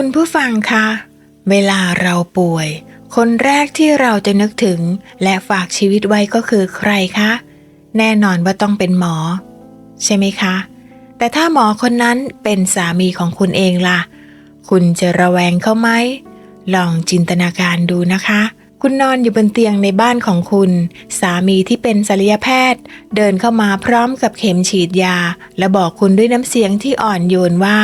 คุณผู้ฟังคะ เวลาเราป่วย คนแรกที่เราจะนึกถึง และฝากชีวิตไว้ก็คือใครคะ แน่นอนว่าต้องเป็นหมอ ใช่ไหมคะ แต่ถ้าหมอคนนั้นเป็นสามีของคุณเองล่ะ คุณจะระแวงเขาไหม ลองจินตนาการดูนะคะ คุณนอนอยู่บนเตียงในบ้านของคุณ สามีที่เป็นศัลยแพทย์ เดินเข้ามาพร้อมกับเข็มฉีดยา และบอกคุณด้วยน้ำเสียงที่อ่อนโยนว่า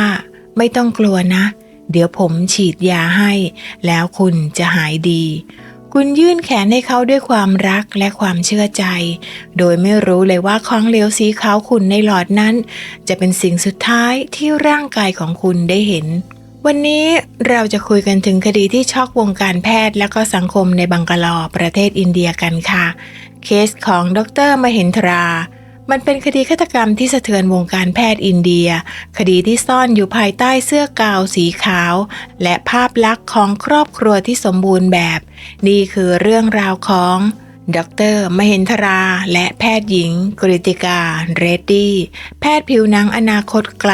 ไม่ต้องกลัวนะเเดี๋ยวผมฉีดยาให้ แล้วคุณจะหายดี คุณยื่นแขนให้เขาด้วยความรักและความเชื่อใจ โดยไม่รู้เลยว่าของเหลวสีขาวขุ่นในหลอดนั้น จะเป็นสิ่งสุดท้ายที่ร่างกายของคุณได้เห็นวันนี้เราจะคุยกันถึงคดีที่ช็อกวงการแพทย์และก็สังคมในบังกลอประเทศอินเดียกันค่ะ เคสของดรมหินทรา มันเป็นคดีฆาตกรรมที่สะเทือนวงการแพทย์อินเดีย คดีที่ซ่อนอยู่ภายใต้เสื้อกาวสีขาว และภาพลักษณ์ของครอบครัวที่สมบูรณ์แบบ นี่คือเรื่องราวของดรมหินทรา และแพทย์หญิง กริติกา เรดดี้ แพทย์ผิวหนังอนาคตไกล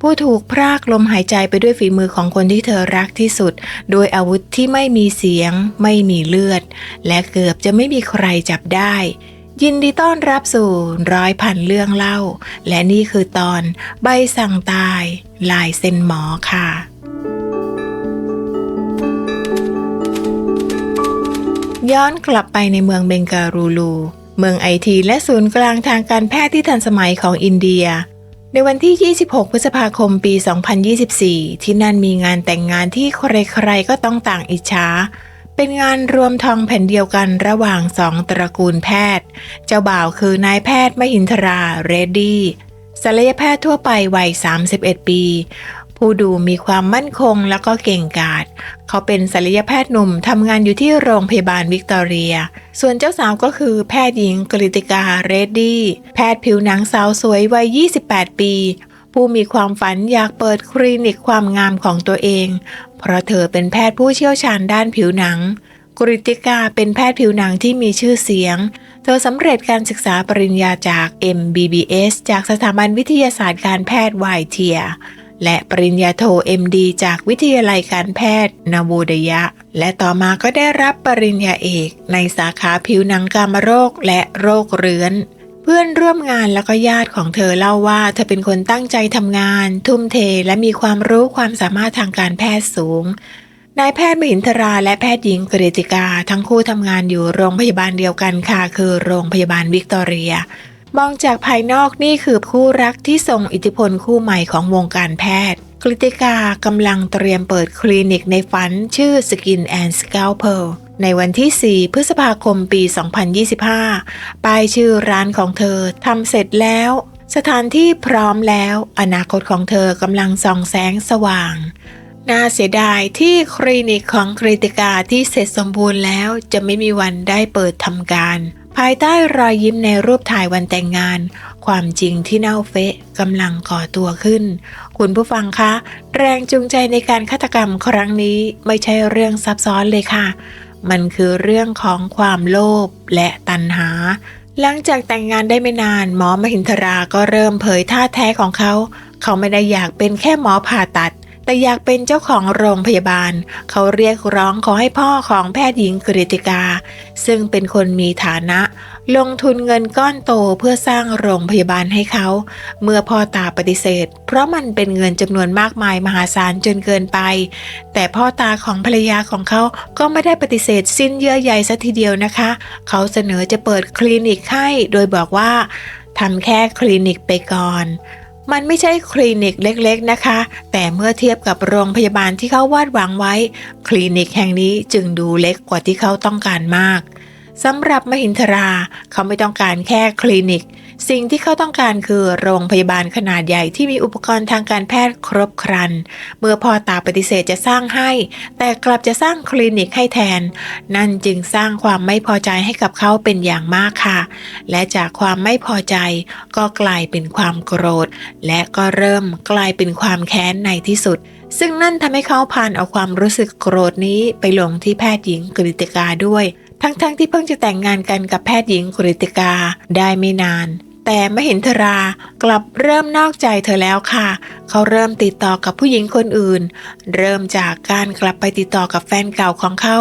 ผู้ถูกพรากลมหายใจไปด้วยฝีมือของคนที่เธอรักที่สุด โดยอาวุธที่ไม่มีเสียง ไม่มีเลือด และเกือบจะไม่มีใครจับได้ ยินดีต้อนรับสู่ร้อยพันเรื่องเล่า และนี่คือตอนใบสั่งตาย ลายเซ็นหมอค่ะ ย้อนกลับไปในเมืองเบงการูลู เมืองไอทีและศูนย์กลางทางการแพทย์ที่ทันสมัยของอินเดีย ในวันที่ 26 พฤษภาคมปี 2024 ที่นั่นมีงานแต่งงานที่ใครๆก็ต้องต่างอิจฉา เป็นงานรวมทองแผ่นเดียวกันระหว่างสองตระกูลแพทย์ เจ้าบ่าวคือนายแพทย์มหินทราเรดดี้ศัลยแพทย์ทั่วไปวัย 31 ปี ผู้ดูมีความมั่นคงแล้วก็เก่งกาจเขาเป็นศัลยแพทย์หนุ่มทำงานอยู่ที่โรงพยาบาลวิกตอเรีย ส่วนเจ้าสาวก็คือแพทย์หญิงกริติกาเรดดี้แพทย์ผิวหนังสาวสวยวัย 28 ปี ผู้มีความฝันอยากเปิดคลินิกความงามของตัวเอง เพราะเธอเป็นแพทย์ผู้เชี่ยวชาญด้านผิวหนังกริติกาเป็นแพทย์ผิวหนังที่มีชื่อเสียง เธอสำเร็จการศึกษาปริญญาจาก MBBS จากสถาบันวิทยาศาสตร์การแพทย์ไวเทีย และปริญญาโท MD จากวิทยาลัยการแพทย์นาโวดยะ และต่อมาก็ได้รับปริญญาเอกในสาขาผิวหนังกามโรคและโรคเรื้อน เพื่อนร่วมงานแล้วก็ญาติของเธอเล่าว่าเธอเป็นคนตั้งใจทำงาน ทุ่มเทและมีความรู้ความสามารถทางการแพทย์สูง นายแพทย์มหินทราและแพทย์หญิงกฤติกา ทั้งคู่ทำงานอยู่โรงพยาบาลเดียวกันค่ะ คือโรงพยาบาลวิกตอเรีย มองจากภายนอกนี่คือคู่รักที่ทรงอิทธิพลคู่ใหม่ของวงการแพทย์ กฤติกากำลังเตรียมเปิดคลินิกในฝันชื่อ Skin and Scalpel ในวันที่ 4 พฤษภาคมปี 2025 ป้ายชื่อร้านของเธอทำเสร็จแล้ว สถานที่พร้อมแล้ว อนาคตของเธอกำลังส่องแสงสว่าง น่าเสียดายที่คลินิกของกริติกาที่เสร็จสมบูรณ์แล้วจะไม่มีวันได้เปิดทำการ ภายใต้รอยยิ้มในรูปถ่ายวันแต่งงาน ความจริงที่เน่าเฟะกำลังก่อตัวขึ้น คุณผู้ฟังคะ แรงจูงใจในการฆาตกรรมครั้งนี้ไม่ใช่เรื่องซับซ้อนเลยค่ะ มันคือเรื่องของความโลภและตัณหา หลังจากแต่งงานได้ไม่นาน หมอมหินทราก็เริ่มเผยท่าแท้ของเขา เขาไม่ได้อยากเป็นแค่หมอผ่าตัด แต่อยากเป็นเจ้าของโรงพยาบาล เขาเรียกร้องขอให้พ่อของแพทย์หญิงกฤติกา ซึ่งเป็นคนมีฐานะ ลงทุนเงินก้อนโตเพื่อสร้างโรงพยาบาลให้เขา เมื่อพ่อตาปฏิเสธ เพราะมันเป็นเงินจำนวนมากมายมหาศาลจนเกินไป แต่พ่อตาของภรรยาของเขาก็ไม่ได้ปฏิเสธสิ้นเยื่อใยซะทีเดียวนะคะ เขาเสนอจะเปิดคลินิกให้โดยบอกว่าทำแค่คลินิกไปก่อน มันไม่ใช่คลินิกเล็กๆนะคะ แต่เมื่อเทียบกับโรงพยาบาลที่เขาวาดหวังไว้ คลินิกแห่งนี้จึงดูเล็กกว่าที่เขาต้องการมาก สำหรับมหินทราเขาไม่ต้องการแค่คลินิก สิ่งที่เขาต้องการคือโรงพยาบาลขนาดใหญ่ที่มีอุปกรณ์ทางการแพทย์ครบครัน เมื่อพ่อตาปฏิเสธจะสร้างให้ แต่กลับจะสร้างคลินิกให้แทน นั่นจึงสร้างความไม่พอใจให้กับเขาเป็นอย่างมากค่ะ และจากความไม่พอใจก็กลายเป็นความโกรธ และก็เริ่มกลายเป็นความแค้นในที่สุดซึ่งนั่นทำให้เขาผ่านเอาความรู้สึกโกรธนี้ไปลงที่แพทย์หญิงกฤติกาด้วย ทั้งๆทที่เพิ่งจะแต่งงานกันกับแพทย์หญิงกฤติกาได้ไม่นานแต่แต่มหินทรากลับเริ่มนอกใจเธอแล้วค่ะ เขาเริ่มติดต่อกับผู้หญิงคนอื่น เริ่มจากการกลับไปติดต่อกับแฟนเก่าของเขา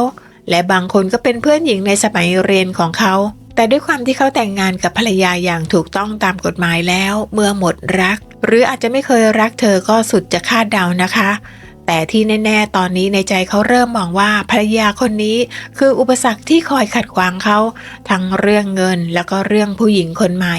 และบางคนก็เป็นเพื่อนหญิงในสมัยเรียนของเขาแต่ด้วยความที่เขาแต่งงานกับภรรยาอย่างถูกต้องตามกฎหมายแล้ว เมื่อหมดรัก หรืออาจจะไม่เคยรักเธอก็สุดจะคาดเดานะคะ แต่ที่แน่ ๆ ตอนนี้ในใจเขาเริ่มมองว่าภรรยาคนนี้คืออุปสรรคที่คอยขัดขวางเขา ทั้งเรื่องเงินแล้วก็เรื่องผู้หญิงคนใหม่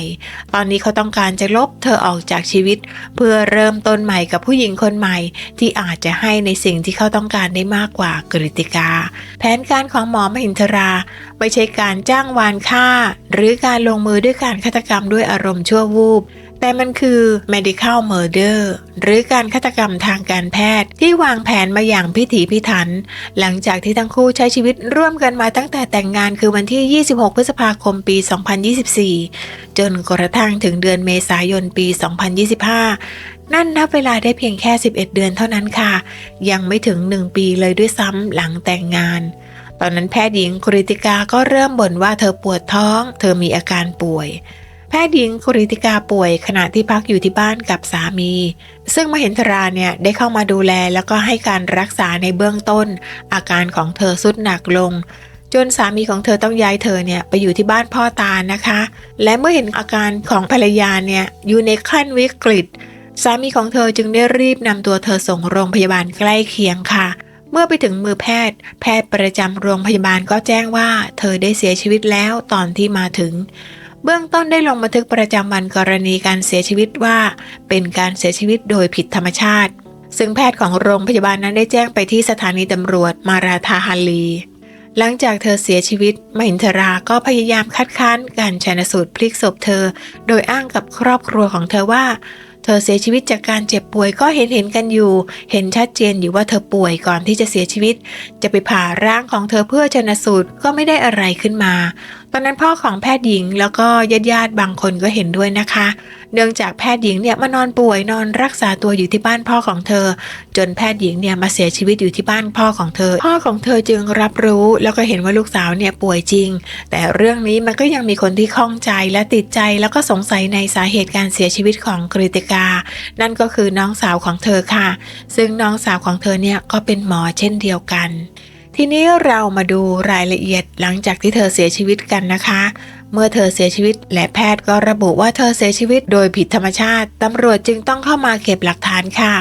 ตอนนี้เขาต้องการจะลบเธอออกจากชีวิต เพื่อเริ่มต้นใหม่กับผู้หญิงคนใหม่ ที่อาจจะให้ในสิ่งที่เขาต้องการได้มากกว่ากริติกา แผนการของหมอมหินทรา ไม่ใช่การจ้างวานฆ่า หรือการลงมือด้วยการฆาตกรรมด้วยอารมณ์ชั่ววูบ แต่มันคือ medical murder หรือการฆาตกรรมทางการแพทย์ที่วางแผนมาอย่างพิถีพิถัน หลังจากที่ทั้งคู่ใช้ชีวิตร่วมกันมาตั้งแต่แต่งงานคือวันที่ 26 พฤษภาคมปี 2024 จนกระทั่งถึงเดือนเมษายนปี 2025นั่นนับเวลาได้เพียงแค่ 11 เดือนเท่านั้นค่ะ ยังไม่ถึง 1 ปีเลยด้วยซ้ำหลังแต่งงาน ตอนนั้นแพทย์หญิงกริติกาก็เริ่มบ่นว่าเธอปวดท้อง เธอมีอาการป่วย แพทย์หญิงกริติกาป่วยขณะที่พักอยู่ที่บ้านกับสามี ซึ่งมหินทราเนี่ยได้เข้ามาดูแลแล้วก็ให้การรักษาในเบื้องต้น อาการของเธอสุดหนักลง จนสามีของเธอต้องย้ายเธอเนี่ยไปอยู่ที่บ้านพ่อตานะคะ และเมื่อเห็นอาการของภรรยาเนี่ยอยู่ในขั้นวิกฤต สามีของเธอจึงได้รีบนำตัวเธอส่งโรงพยาบาลใกล้เคียงค่ะเมื่อไปถึงมือแพทย์ แพทย์ประจำโรงพยาบาลก็แจ้งว่า เธอได้เสียชีวิตแล้วตอนที่มาถึง เบื้องต้นได้ลงบันทึกประจำวันกรณีการเสียชีวิตว่า เป็นการเสียชีวิตโดยผิดธรรมชาติ ซึ่งแพทย์ของโรงพยาบาลนั้นได้แจ้งไปที่สถานีตำรวจมาราธาฮาลี หลังจากเธอเสียชีวิต มหินทราก็พยายามคัดค้านการชันสูตรพลิกศพเธอ โดยอ้างกับครอบครัวของเธอว่า เธอเสียชีวิตจากการเจ็บป่วยก็เห็นเห็นกันอยู่ เห็นชัดเจนอยู่ว่าเธอป่วยก่อนที่จะเสียชีวิต จะไปผ่าร่างของเธอเพื่อชันสูตรก็ไม่ได้อะไรขึ้นมา ตอนนั้นพ่อของแพทย์หญิงแล้วก็ญาติญาติบางคนก็เห็นด้วยนะคะ เนื่องจากแพทย์หญิงเนี่ยมานอนป่วยนอนรักษาตัวอยู่ที่บ้านพ่อของเธอ จนแพทย์หญิงเนี่ยมาเสียชีวิตอยู่ที่บ้านพ่อของเธอ พ่อของเธอจึงรับรู้แล้วก็เห็นว่าลูกสาวเนี่ยป่วยจริง แต่เรื่องนี้มันก็ยังมีคนที่ข้องใจและติดใจแล้วก็สงสัยในสาเหตุการเสียชีวิตของกริติกา นั่นก็คือน้องสาวของเธอค่ะ ซึ่งน้องสาวของเธอเนี่ยก็เป็นหมอเช่นเดียวกัน ทีนี้เรามาดูรายละเอียดหลังจากที่เธอเสียชีวิตกันนะคะ เมื่อเธอเสียชีวิต และแพทย์ก็ระบุว่าเธอเสียชีวิตโดยผิดธรรมชาติ ตำรวจจึงต้องเข้ามาเก็บหลักฐานค่ะ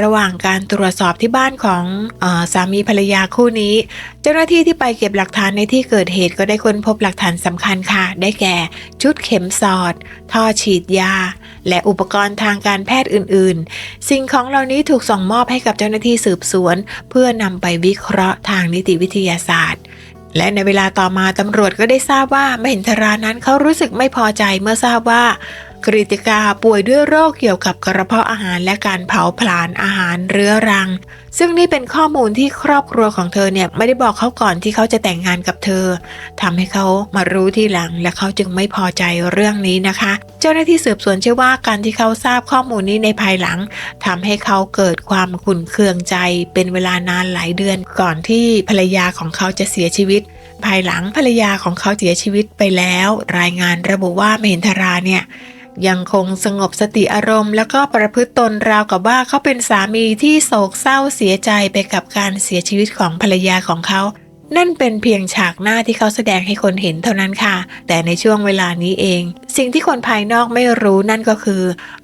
ระหว่างการตรวจสอบที่บ้านของออสามีภรรยาคู่นี้ เจ้าหน้าที่ที่ไปเก็บหลักฐานในที่เกิดเหตุก็ได้ค้นพบหลักฐานสำคัญค่ะ ได้แก่ ชุดเข็มสอด ท่อฉีดยา และอุปกรณ์ทางการแพทย์อื่น ๆ สิ่งของเหล่านี้ถูกส่งมอบให้กับเจ้าหน้าที่สืบสวน เพื่อนำไปวิเคราะห์ทางนิติวิทยาศาสตร์ และในเวลาต่อมาตำรวจก็ได้ทราบว่ามหินทรานั้นเขารู้สึกไม่พอใจเมื่อทราบว่ากริติกาป่วยด้วยโรคเกี่ยวกับกระเพาะอาหารและการเผาผลาญอาหารเรื้อรัง ซึ่งนี่เป็นข้อมูลที่ครอบครัวของเธอเนี่ยไม่ได้บอกเขาก่อนที่เขาจะแต่งงานกับเธอทำให้เขามารู้ทีหลัง และเขาจึงไม่พอใจเรื่องนี้นะคะ เจ้าหน้าที่สืบสวนเชื่อว่าการที่เขาทราบข้อมูลนี้ในภายหลังทำให้เขาเกิดความขุ่นเคืองใจ เป็นเวลานานหลายเดือนก่อนที่ภรรยาของเขาจะเสียชีวิต ภายหลังภรรยาของเขาเสียชีวิตไปแล้ว รายงานระบุว่าเมหินทราเนี่ย ยังคงสงบสติอารมณ์ แล้วก็ประพฤติตนราวกับว่าเขาเป็นสามีที่โศกเศร้าเสียใจไปกับการเสียชีวิตของภรรยาของเขา นั่นเป็นเพียงฉากหน้าที่เขาแสดงให้คนเห็นเท่านั้นค่ะ แต่ในช่วงเวลานี้เอง สิ่งที่คนภายนอกไม่รู้นั่นก็คือ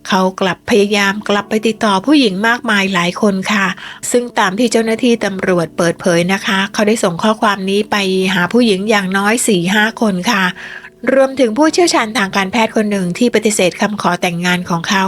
เขากลับพยายามกลับไปติดต่อผู้หญิงมากมายหลายคนค่ะ ซึ่งตามที่เจ้าหน้าที่ตำรวจเปิดเผยนะคะ เขาได้ส่งข้อความนี้ไปหาผู้หญิงอย่างน้อย4-5คนค่ะ รวมถึงผู้เชี่ยวชาญทางการแพทย์คนหนึ่งที่ปฏิเสธคำขอแต่งงานของเขา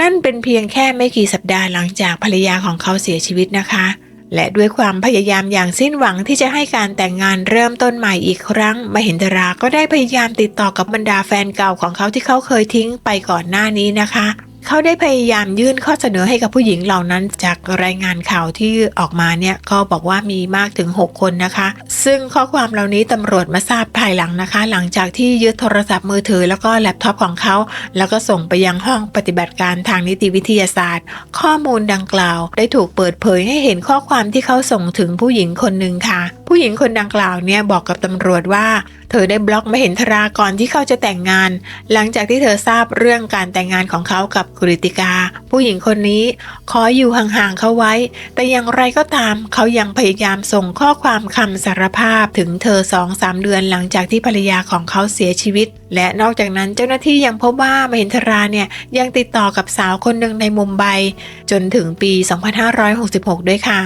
นั่นเป็นเพียงแค่ไม่กี่สัปดาห์หลังจากภรรยาของเขาเสียชีวิตนะคะ และด้วยความพยายามอย่างสิ้นหวังที่จะให้การแต่งงานเริ่มต้นใหม่อีกครั้งมหินดราก็ได้พยายามติดต่อกับบรรดาแฟนเก่าของเขาที่เขาเคยทิ้งไปก่อนหน้านี้นะคะ เขาได้พยายามยื่นข้อเสนอให้กับผู้หญิงเหล่านั้น จากรายงานข่าวที่ออกมาเนี่ยก็บอกว่ามีมากถึง 6 คนนะคะ ซึ่งข้อความเหล่านี้ตำรวจมาทราบภายหลังนะคะ หลังจากที่ยึดโทรศัพท์มือถือ แล้วก็แล็ปท็อปของเขา แล้วก็ส่งไปยังห้องปฏิบัติการทางนิติวิทยาศาสตร์ ข้อมูลดังกล่าว ได้ถูกเปิดเผยให้เห็นข้อความที่เขาส่งถึงผู้หญิงคนหนึ่งค่ะผู้หญิงคนดังกล่าวเนี่ยบอกกับตำรวจว่า เธอได้บล็อกมเห็นทราก่อนที่เขาจะแต่งงาน หลังจากที่เธอทราบเรื่องการแต่งงานของเขากับกฤติกา ผู้หญิงคนนี้ขออยู่ห่างๆเขาไว้ แต่อย่างไรก็ตามเขายังพยายามส่งข้อความคำสารภาพถึงเธอสองสามเดือนหลังจากที่ภรรยาของเขาเสียชีวิต และนอกจากนั้นเจ้าหน้าที่ยังพบว่ามเห็นทราเนี่ยยังติดต่อกับสาวคนหนึ่งในมุมไบจนถึงปี 2566 ด้วยค่ะ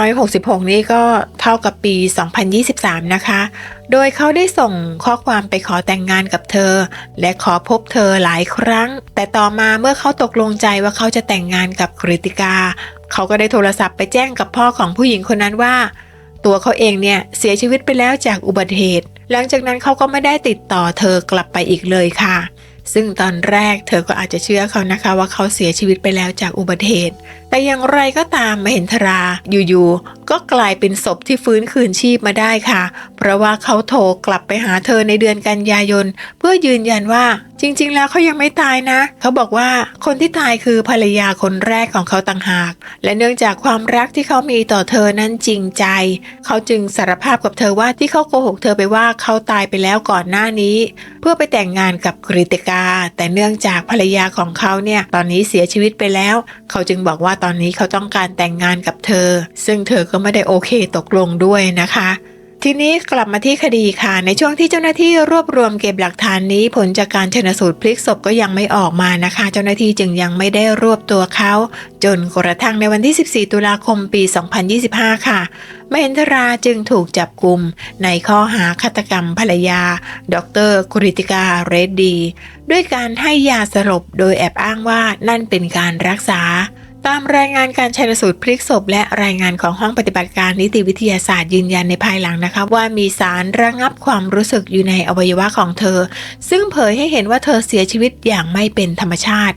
2566 นี้ก็เท่ากับปี 2023 นะคะ โดยเขาได้ส่งข้อความไปขอแต่งงานกับเธอ และขอพบเธอหลายครั้ง แต่ต่อมาเมื่อเขาตกลงใจว่าเขาจะแต่งงานกับกริติกา เขาก็ได้โทรศัพท์ไปแจ้งกับพ่อของผู้หญิงคนนั้นว่า ตัวเขาเองเนี่ยเสียชีวิตไปแล้วจากอุบัติเหตุ หลังจากนั้นเขาก็ไม่ได้ติดต่อเธอกลับไปอีกเลยค่ะ ซึ่งตอนแรกเธอก็อาจจะเชื่อเขานะคะว่าเขาเสียชีวิตไปแล้วจากอุบัติเหตุแต่อย่างไรก็ตามมเห็นทราอยู่ๆก็กลายเป็นศพที่ฟื้นคืนชีพมาได้ค่ะ เพราะว่าเขาโทรกลับไปหาเธอในเดือนกันยายน เพื่อยืนยันว่าจริง ๆ แล้วเขายังไม่ตายนะ เขาบอกว่าคนที่ตายคือภรรยาคนแรกของเขาต่างหาก และเนื่องจากความรักที่เขามีต่อเธอนั้นจริงใจ เขาจึงสารภาพกับเธอว่าที่เขาโกหกเธอไปว่าเขาตายไปแล้วก่อนหน้านี้ เพื่อไปแต่งงานกับกริติกา แต่เนื่องจากภรรยาของเขาเนี่ยตอนนี้เสียชีวิตไปแล้ว เขาจึงบอกว่าตอนนี้เขาต้องการแต่งงานกับเธอ ซึ่งเธอก็ไม่ได้โอเคตกลงด้วยนะคะทีนี้กลับมาที่คดีค่ะ ในช่วงที่เจ้าหน้าที่รวบรวมเก็บหลักฐานนี้ ผลจากการชนสูตรพลิกศพก็ยังไม่ออกมานะคะ เจ้าหน้าที่จึงยังไม่ได้รวบตัวเขา จนกระทั่งในวันที่ 14 ตุลาคมปี 2025 ค่ะมเห็นทราจึงถูกจับกลุ่มในข้อหาฆาตกรรมภรรยา ดรกริติกาเรดดี ด้วยการให้ยาสลบโดยแอบอ้างว่านั่นเป็นการรักษา ตามรายงานการชันสูตรพลิกศพ และรายงานของห้องปฏิบัติการนิติวิทยาศาสตร์ยืนยันในภายหลังนะคะว่ามีสารระงับความรู้สึกอยู่ในอวัยวะของเธอ ซึ่งเผยให้เห็นว่าเธอเสียชีวิตอย่างไม่เป็นธรรมชาติ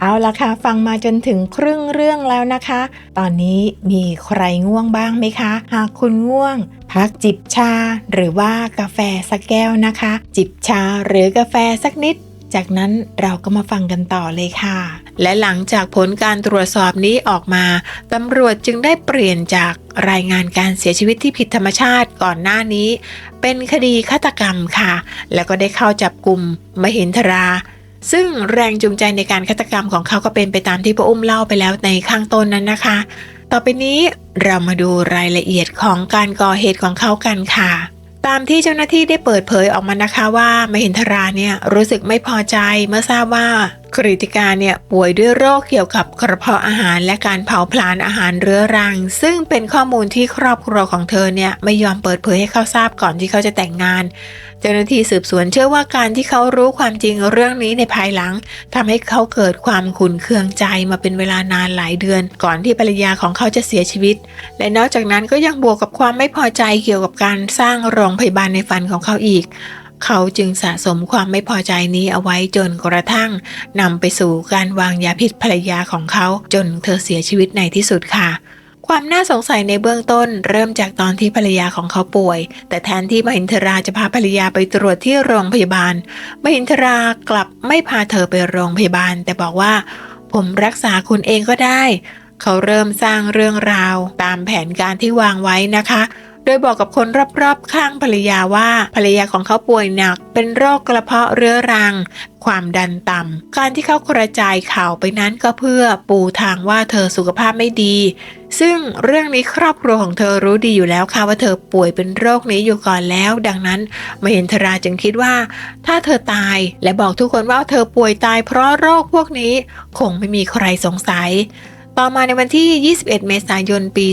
เอาละค่ะ ฟังมาจนถึงครึ่งเรื่องแล้วนะคะ ตอนนี้มีใครง่วงบ้างไหมคะ หากคุณง่วง พักจิบชา หรือว่ากาแฟสักแก้วนะคะ จิบชาหรือกาแฟสักนิด จากนั้นเราก็มาฟังกันต่อเลยค่ะ และหลังจากผลการตรวจสอบนี้ออกมาตำรวจจึงได้เปลี่ยนจากรายงานการเสียชีวิตที่ผิดธรรมชาติก่อนหน้านี้ เป็นคดีฆาตกรรมค่ะ แล้วก็ได้เข้าจับกลุ่มมหินทราซึ่งแรงจูงใจในการฆาตกรรมของเขาก็เป็นไปตามที่พระอุ้มเล่าไปแล้วในข้างต้นนั้นนะคะ ต่อไปนี้เรามาดูรายละเอียดของการก่อเหตุของเขากันค่ะ ตามที่เจ้าหน้าที่ได้เปิดเผยออกมานะคะว่า มหินทราเนี่ยรู้สึกไม่พอใจเมื่อทราบว่ากริติกาเนี่ยป่วยด้วยโรคเกี่ยวกับกระเพาะอาหารและการเผาผลาญอาหารเรื้อรัง ซึ่งเป็นข้อมูลที่ครอบครัวของเธอเนี่ยไม่ยอมเปิดเผยให้เขาทราบก่อนที่เขาจะแต่งงาน เจ้าหน้าที่สืบสวนเชื่อว่าการที่เขารู้ความจริงเรื่องนี้ในภายหลังทำให้เขาเกิดความขุ่นเคืองใจมาเป็นเวลานานหลายเดือน ก่อนที่ภรรยาของเขาจะเสียชีวิต และนอกจากนั้นก็ยังบวกกับความไม่พอใจเกี่ยวกับการสร้างโรงพยาบาลในฝันของเขาอีก เขาจึงสะสมความไม่พอใจนี้เอาไว้จนกระทั่งนำไปสู่การวางยาพิษภรรยาของเขาจนเธอเสียชีวิตในที่สุดค่ะ ความน่าสงสัยในเบื้องต้นเริ่มจากตอนที่ภรรยาของเขาป่วย แต่แทนที่มหินทราจะพาภรรยาไปตรวจที่โรงพยาบาล มหินทรากลับไม่พาเธอไปโรงพยาบาล แต่บอกว่า ผมรักษาคุณเองก็ได้ เขาเริ่มสร้างเรื่องราวตามแผนการที่วางไว้นะคะ ดยบอกกับคนรอบๆข้างภรรยาว่าภรรยาของเขาป่วยหนัก เป็นโรคกระเพาะเรื้อรัง ความดันต่ำการที่เขากระจายข่าวไปนั้นก็เพื่อปูทางว่าเธอสุขภาพไม่ดี ซึ่งเรื่องนี้ครอบครัวของเธอรู้ดีอยู่แล้วค่ะว่าเธอป่วยเป็นโรคนี้อยู่ก่อนแล้ว ดังนั้นมหินทราจึงคิดว่า ถ้าเธอตายและบอกทุกคนว่าเธอป่วยตายเพราะโรคพวกนี้ คงไม่มีใครสงสัย ต่อมาในวันที่ 21 เมษายน ปี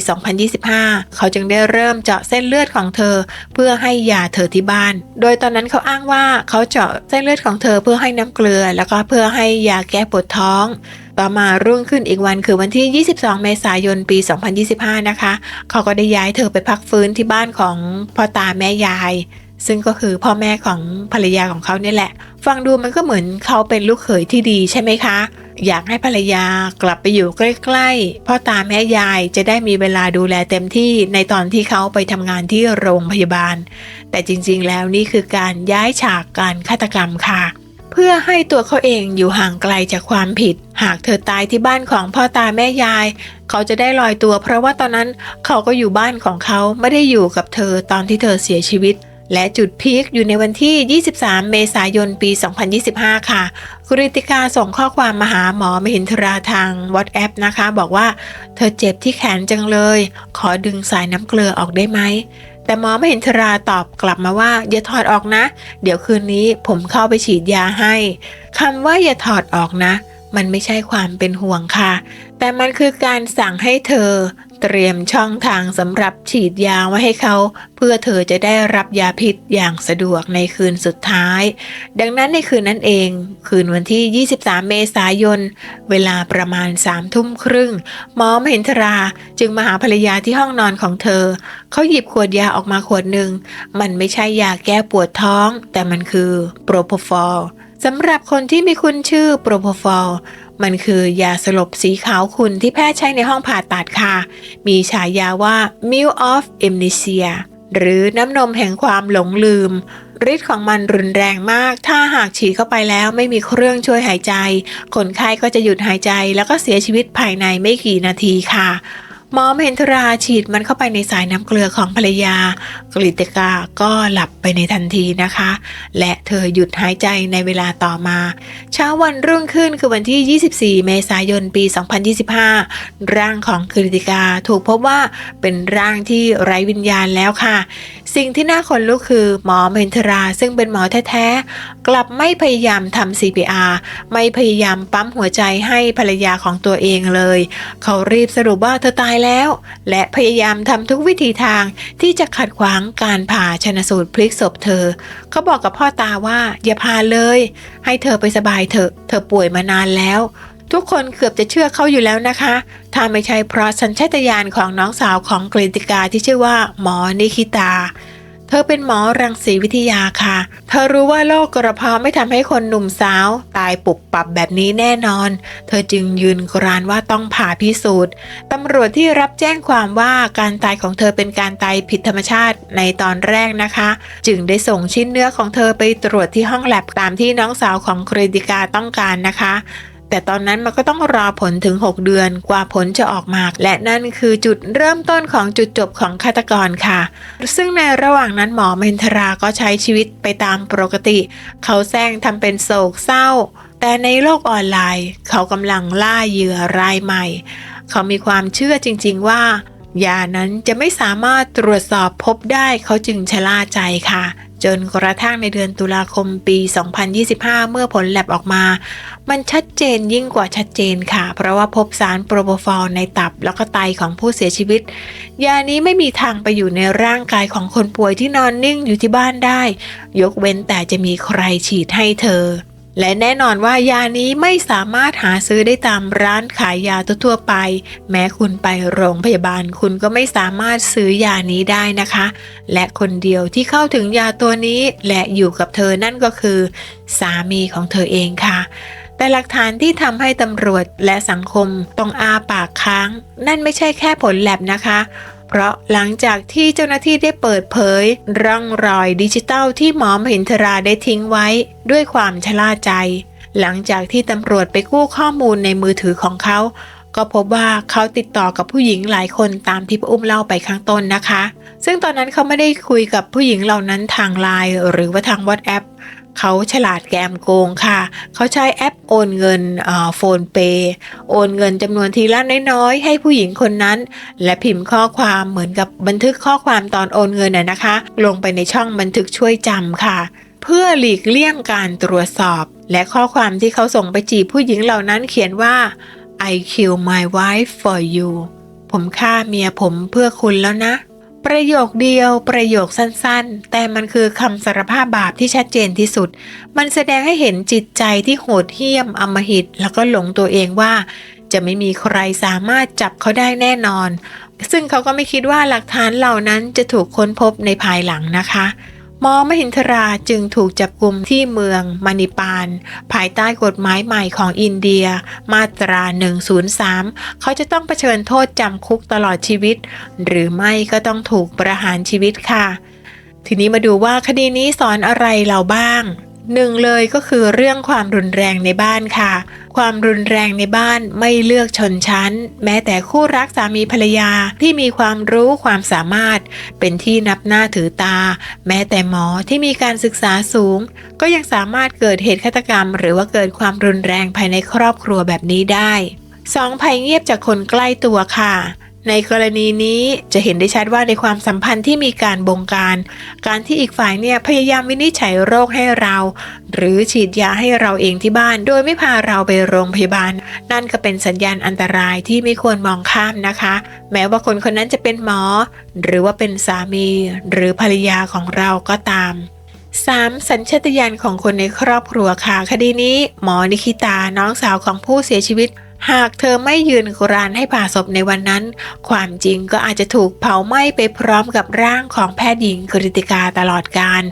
2025 เขาจึงได้เริ่มเจาะเส้นเลือดของเธอ เพื่อให้ยาเธอที่บ้าน โดยตอนนั้นเขาอ้างว่าเขาเจาะเส้นเลือดของเธอเพื่อให้น้ำเกลือ แล้วก็เพื่อให้ยาแก้ปวดท้อง ต่อมารุ่งขึ้นอีกวันคือวันที่ 22 เมษายน ปี 2025 นะคะ เขาก็ได้ย้ายเธอไปพักฟื้นที่บ้านของพ่อตาแม่ยาย ซึ่งก็คือพ่อแม่ของภรรยาของเขาเนี่ยแหละ ฟังดูมันก็เหมือนเขาเป็นลูกเขยที่ดีใช่ไหมคะ อยากให้ภรรยากลับไปอยู่ใกล้ๆพ่อตาแม่ยายจะได้มีเวลาดูแลเต็มที่ในตอนที่เขาไปทำงานที่โรงพยาบาล แต่จริงๆ แล้วนี่คือการย้ายฉากการฆาตกรรมค่ะ เพื่อให้ตัวเขาเองอยู่ห่างไกลจากความผิด หากเธอตายที่บ้านของพ่อตาแม่ยาย เขาจะได้ลอยตัว เพราะว่าตอนนั้นเขาก็อยู่บ้านของเขาไม่ได้อยู่กับเธอตอนที่เธอเสียชีวิต และจุดพีคอยู่ในวันที่ 23 เมษายน ปี 2025 ค่ะ กริติกาส่งข้อความมาหาหมอมหินทราทาง WhatsApp นะคะ บอกว่าเธอเจ็บที่แขนจังเลย ขอดึงสายน้ำเกลือออกได้ไหม แต่หมอมหินทราตอบกลับมาว่า อย่าถอดออกนะ เดี๋ยวคืนนี้ผมเข้าไปฉีดยาให้คำว่าอย่าถอดออกนะ มันไม่ใช่ความเป็นห่วงค่ะ แต่มันคือการสั่งให้เธอ เตรียมช่องทางสำหรับฉีดยาไว้ให้เขา เพื่อเธอจะได้รับยาพิษอย่างสะดวกในคืนสุดท้าย ดังนั้นในคืนนั้นเอง คืนวันที่ 23 เมษายน เวลาประมาณสามทุ่มครึ่งหมอมเห็นทราจึงมาหาภรรยาที่ห้องนอนของเธอ เขาหยิบขวดยาออกมาขวดหนึ่ง มันไม่ใช่ยาแก้ปวดท้อง แต่มันคือโปรโพฟอล สำหรับคนที่ไม่คุ้นชื่อโปรโพฟอลมันคือยาสลบสีขาวขุ่นที่แพทย์ใช้ในห้องผ่าตัดค่ะ มีฉายาว่า Milk of Amnesia หรือน้ำนมแห่งความหลงลืมฤทธิ์ของมันรุนแรงมาก ถ้าหากฉีดเข้าไปแล้วไม่มีเครื่องช่วยหายใจ คนไข้ก็จะหยุดหายใจแล้วก็เสียชีวิตภายในไม่กี่นาทีค่ะ หมอมเห็นทราฉีดมันเข้าไปในสายน้ำเกลือของภรรยา กฤติกาก็หลับไปในทันทีนะคะ และเธอหยุดหายใจในเวลาต่อมา เช้าวันรุ่งขึ้นคือวันที่ 24 เมษายนปี 2025 ร่างของกฤติกาถูกพบว่าเป็นร่างที่ไร้วิญญาณแล้วค่ะ สิ่งที่น่าขนลุกคือหมอเมนทราซึ่งเป็นหมอแท้ๆ กลับไม่พยายามทำ CPR ไม่พยายามปั๊มหัวใจให้ภรรยาของตัวเองเลย เขารีบสรุปว่าเธอตายแล้วและพยายามทำทุกวิธีทางที่จะขัดขวางการผ่าชนสูตรพลิกศพเธอ เขาบอกกับพ่อตาว่าอย่าพาเลย ให้เธอไปสบายเถอะ เธอป่วยมานานแล้ว ทุกคนเกือบจะเชื่อเขาอยู่แล้วนะคะ ถ้าไม่ใช่เพราะสัญชาตญาณของน้องสาวของกฤติกาที่ชื่อว่าหมอนิคิตา เธอเป็นหมอรังสีวิทยาค่ะ เธอรู้ว่าโรคกระเพาะไม่ทำให้คนหนุ่มสาว ตายปุบปับแบบนี้แน่นอน เธอจึงยืนกรานว่าต้องผ่าพิสูจน์ตำรวจที่รับแจ้งความว่าการตายของเธอเป็นการตายผิดธรรมชาติในตอนแรกนะคะ จึงได้ส่งชิ้นเนื้อของเธอไปตรวจที่ห้องแลบตามที่น้องสาวของเครดิกาต้องการนะคะ แต่ตอนนั้นมันก็ต้องรอผลถึง 6 เดือนกว่าผลจะออกมา และนั่นคือจุดเริ่มต้นของจุดจบของฆาตกรค่ะ ซึ่งในระหว่างนั้นหมอเมนทราก็ใช้ชีวิตไปตามปกติ เขาแซงทำเป็นโศกเศร้า แต่ในโลกออนไลน์ เขากำลังล่าเหยื่อรายใหม่ เขามีความเชื่อจริง ๆ ว่ายานั้นจะไม่สามารถตรวจสอบพบได้เขาจึงชะล่าใจค่ะ จนกระทั่งในเดือนตุลาคมปี 2025 เมื่อผลแลบออกมา มันชัดเจนยิ่งกว่าชัดเจนค่ะ เพราะว่าพบสารโปรโพฟอลในตับแล้วก็ไตของผู้เสียชีวิต ยานี้ไม่มีทางไปอยู่ในร่างกายของคนป่วยที่นอนนิ่งอยู่ที่บ้านได้ ยกเว้นแต่จะมีใครฉีดให้เธอ และแน่นอนว่ายานี้ไม่สามารถหาซื้อได้ตามร้านขายยาทั่วๆไป แม้คุณไปโรงพยาบาลคุณก็ไม่สามารถซื้อยานี้ได้นะคะ และคนเดียวที่เข้าถึงยาตัวนี้และอยู่กับเธอนั่นก็คือ สามีของเธอเองค่ะ แต่หลักฐานที่ทำให้ตำรวจและสังคมต้องอาปากค้าง นั่นไม่ใช่แค่ผลแลบนะคะ เพราะหลังจากที่เจ้าหน้าที่ได้เปิดเผย ร่องรอยดิจิตัลที่หมอมหินทราได้ทิ้งไว้ ด้วยความชะล่าใจ หลังจากที่ตำรวจไปกู้ข้อมูลในมือถือของเขา ก็พบว่าเขาติดต่อกับผู้หญิงหลายคนตามที่ป้าอุ้มเล่าไปข้างต้นนะคะ ซึ่งตอนนั้นเขาไม่ได้คุยกับผู้หญิงเหล่านั้นทางไลน์หรือว่าทาง WhatsApp เขาฉลาดแกมโกงค่ะ เขาใช้แอปโอนเงินโฟนเปย์โอนเงินจำนวนทีละน้อยๆ ให้ผู้หญิงคนนั้น และพิมพ์ข้อความเหมือนกับบันทึกข้อความตอนโอนเงินน่ะนะคะ ลงไปในช่องบันทึกช่วยจำค่ะ เพื่อหลีกเลี่ยงการตรวจสอบ และข้อความที่เขาส่งไปจีบผู้หญิงเหล่านั้นเขียนว่า I kill my wife for you ผมฆ่าเมียผมเพื่อคุณแล้วนะ ประโยคเดียวประโยคสั้นๆ แต่มันคือคำสารภาพบาปที่ชัดเจนที่สุด มันแสดงให้เห็นจิตใจที่โหดเหี้ยมอำมหิต แล้วก็หลงตัวเองว่า จะไม่มีใครสามารถจับเขาได้แน่นอน ซึ่งเขาก็ไม่คิดว่าหลักฐานเหล่านั้นจะถูกค้นพบในภายหลังนะคะ มอมหินทราจึงถูกจับกลุ่มที่เมืองมานิปาน ภายใต้กฎหมายใหม่ของอินเดีย มาตรา 103 เขาจะต้องเผชิญโทษจำคุกตลอดชีวิต หรือไม่ก็ต้องถูกประหารชีวิตค่ะ ทีนี้มาดูว่าคดีนี้สอนอะไรเราบ้าง หนึ่งเลยก็คือเรื่องความรุนแรงในบ้านค่ะ ความรุนแรงในบ้านไม่เลือกชนชั้น แม้แต่คู่รักสามีภรรยาที่มีความรู้ความสามารถ เป็นที่นับหน้าถือตา แม้แต่หมอที่มีการศึกษาสูง ก็ยังสามารถเกิดเหตุฆาตกรรม หรือว่าเกิดความรุนแรงภายในครอบครัวแบบนี้ได้สองภัยเงียบจากคนใกล้ตัวค่ะ ในกรณีนี้จะเห็นได้ชัดว่าในความสัมพันธ์ที่มีการบงการ การที่อีกฝ่ายเนี่ยพยายามวินิจฉัยโรคให้เรา หรือฉีดยาให้เราเองที่บ้าน โดยไม่พาเราไปโรงพยาบาล นั่นก็เป็นสัญญาณอันตรายที่ไม่ควรมองข้ามนะคะ แม้ว่าคนคนนั้นจะเป็นหมอ หรือว่าเป็นสามี หรือภรรยาของเราก็ตาม 3. สัญชาตญาณของคนในครอบครัวค่ะ คดีนี้ หมอนิคิตาน้องสาวของผู้เสียชีวิต หากเธอไม่ยืนกรานให้ผ่าศพในวันนั้น ความจริงก็อาจจะถูกเผาไหม้ไปพร้อมกับร่างของแพทย์หญิงกฤติกาตลอดการ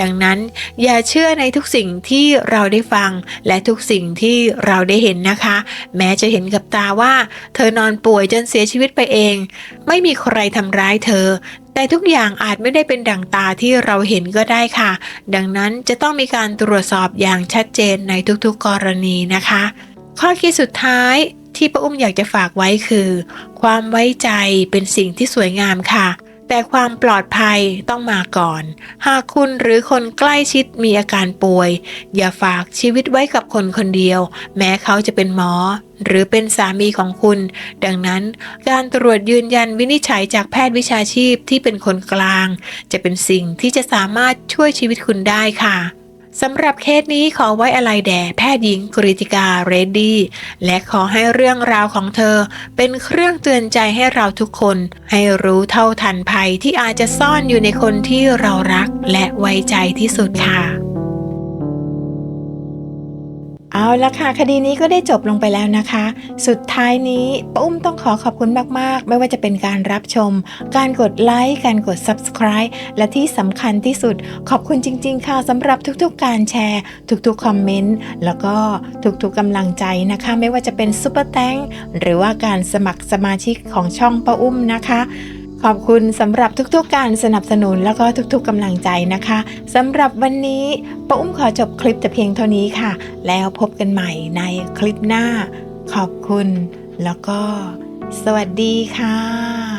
ดังนั้นอย่าเชื่อในทุกสิ่งที่เราได้ฟัง และทุกสิ่งที่เราได้เห็นนะคะ แม้จะเห็นกับตาว่า เธอนอนป่วยจนเสียชีวิตไปเอง ไม่มีใครทำร้ายเธอแต่ทุกอย่างอาจไม่ได้เป็นดั่งตาที่เราเห็นก็ได้ค่ะ ดังนั้นจะต้องมีการตรวจสอบอย่างชัดเจนในทุกๆกรณีนะคะ ข้อคิดสุดท้ายที่ป้าอุ้มอยากจะฝากไว้คือ ความไว้ใจเป็นสิ่งที่สวยงามค่ะ แต่ความปลอดภัยต้องมาก่อน หากคุณหรือคนใกล้ชิดมีอาการป่วย อย่าฝากชีวิตไว้กับคนคนเดียว แม้เขาจะเป็นหมอ หรือเป็นสามีของคุณ ดังนั้นการตรวจยืนยันวินิจฉัยจากแพทย์วิชาชีพที่เป็นคนกลาง จะเป็นสิ่งที่จะสามารถช่วยชีวิตคุณได้ค่ะ สำหรับเคสนี้ขอไว้อะไรแด่แพทย์หญิงกริติกาเรดดี้และขอให้เรื่องราวของเธอ เป็นเครื่องเตือนใจให้เราทุกคน ให้รู้เท่าทันภัยที่อาจจะซ่อนอยู่ในคนที่เรารักและไว้ใจที่สุดค่ะ เอาละค่ะ คดีนี้ก็ได้จบลงไปแล้วนะคะ สุดท้ายนี้ป้าอุ้มต้องขอขอบคุณมากๆ ไม่ว่าจะเป็นการรับชม การกดไลค์การกด subscribe และที่สำคัญที่สุด ขอบคุณจริง ๆ ค่ะสำหรับทุกๆ การแชร์ ทุกๆคอมเมนต์แล้วก็ทุกๆกำลังใจนะคะ ไม่ว่าจะเป็นซุปเปอร์แตงหรือว่าการสมัครสมาชิกของช่องป้าอุ้มนะคะ ขอบคุณสำหรับทุกๆการสนับสนุนแล้วก็ทุกๆกำลังใจนะคะสำหรับวันนี้ป้าอุ้มขอจบคลิปแต่เพียงเท่านี้ค่ะ แล้วพบกันใหม่ในคลิปหน้า ขอบคุณ แล้วก็ สวัสดีค่ะ